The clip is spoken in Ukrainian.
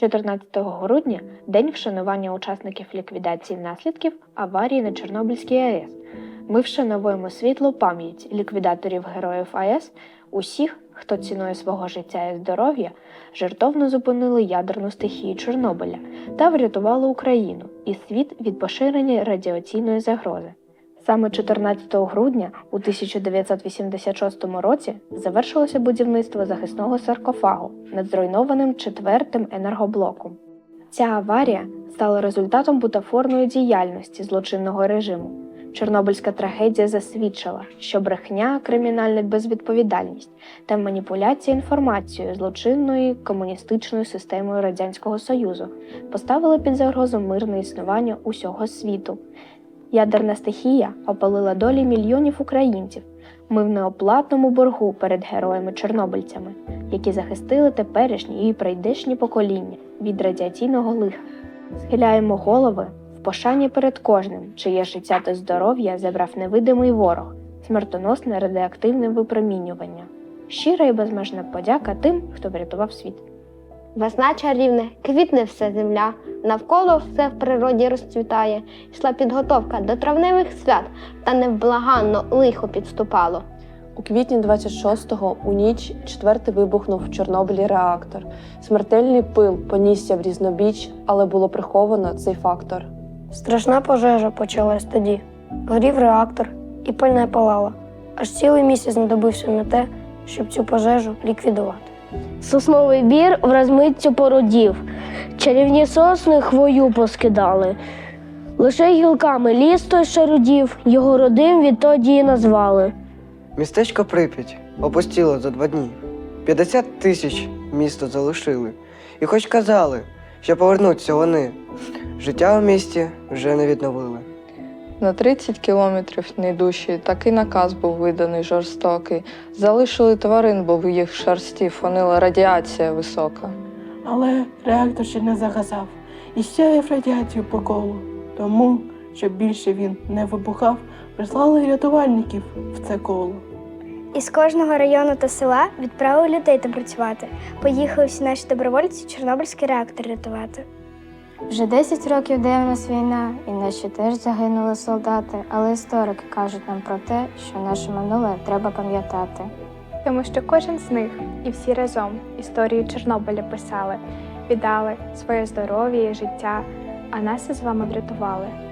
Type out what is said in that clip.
14 грудня день вшанування учасників ліквідації наслідків аварії на Чорнобильській АЕС. Ми вшановуємо світлу пам'ять ліквідаторів героїв АЕС, усіх, хто ціною свого життя і здоров'я жертовно зупинили ядерну стихію Чорнобиля та врятували Україну і світ від поширення радіаційної загрози. Саме 14 грудня у 1986 році завершилося будівництво захисного саркофагу над зруйнованим четвертим енергоблоком. Ця аварія стала результатом бутафорної діяльності злочинного режиму. Чорнобильська трагедія засвідчила, що брехня, кримінальна безвідповідальність та маніпуляція інформацією злочинної комуністичною системою Радянського Союзу поставили під загрозу мирне існування усього світу. Ядерна стихія опалила долі мільйонів українців. Ми в неоплатному боргу перед героями-чорнобильцями, які захистили теперішні і прийдешні покоління від радіаційного лиха. Схиляємо голови в пошані перед кожним, чиє життя та здоров'я забрав невидимий ворог, смертоносне радіоактивне випромінювання. Щира і безмежна подяка тим, хто врятував світ. Весна чарівне, квітне все земля, навколо все в природі розцвітає, йшла підготовка до травневих свят, та невблаганно лихо підступало. У квітні 26-го у ніч четвертий вибухнув в Чорнобилі реактор. Смертельний пил понісся в різнобіч, але було приховано цей фактор. Страшна пожежа почалась тоді. Горів реактор і пальне палало. Аж цілий місяць знадобився на те, щоб цю пожежу ліквідувати. Сосновий бір вразмиттю породів, чарівні сосни хвою поскидали. Лише гілками ліс той шарудів, його родим відтоді і назвали. Містечко Прип'ять опустіло за два дні. 50 тисяч місто залишили. І хоч казали, що повернуться вони, життя у місті вже не відновили. На 30 кілометрів найдужчі такий наказ був виданий жорстокий. Залишили тварин, бо в їх шерсті фонила радіація висока. Але реактор ще не загасав і сяяв радіацію по колу. Тому, щоб більше він не вибухав, прислали рятувальників в це коло. Із кожного району та села відправили людей там працювати. Поїхали всі наші добровольці Чорнобильський реактор рятувати. Вже 10 років де нас війна, і наші теж загинули солдати, але історики кажуть нам про те, що наше минуле треба пам'ятати. Тому що кожен з них і всі разом історію Чорнобиля писали, віддали своє здоров'я і життя, а нас із вами врятували.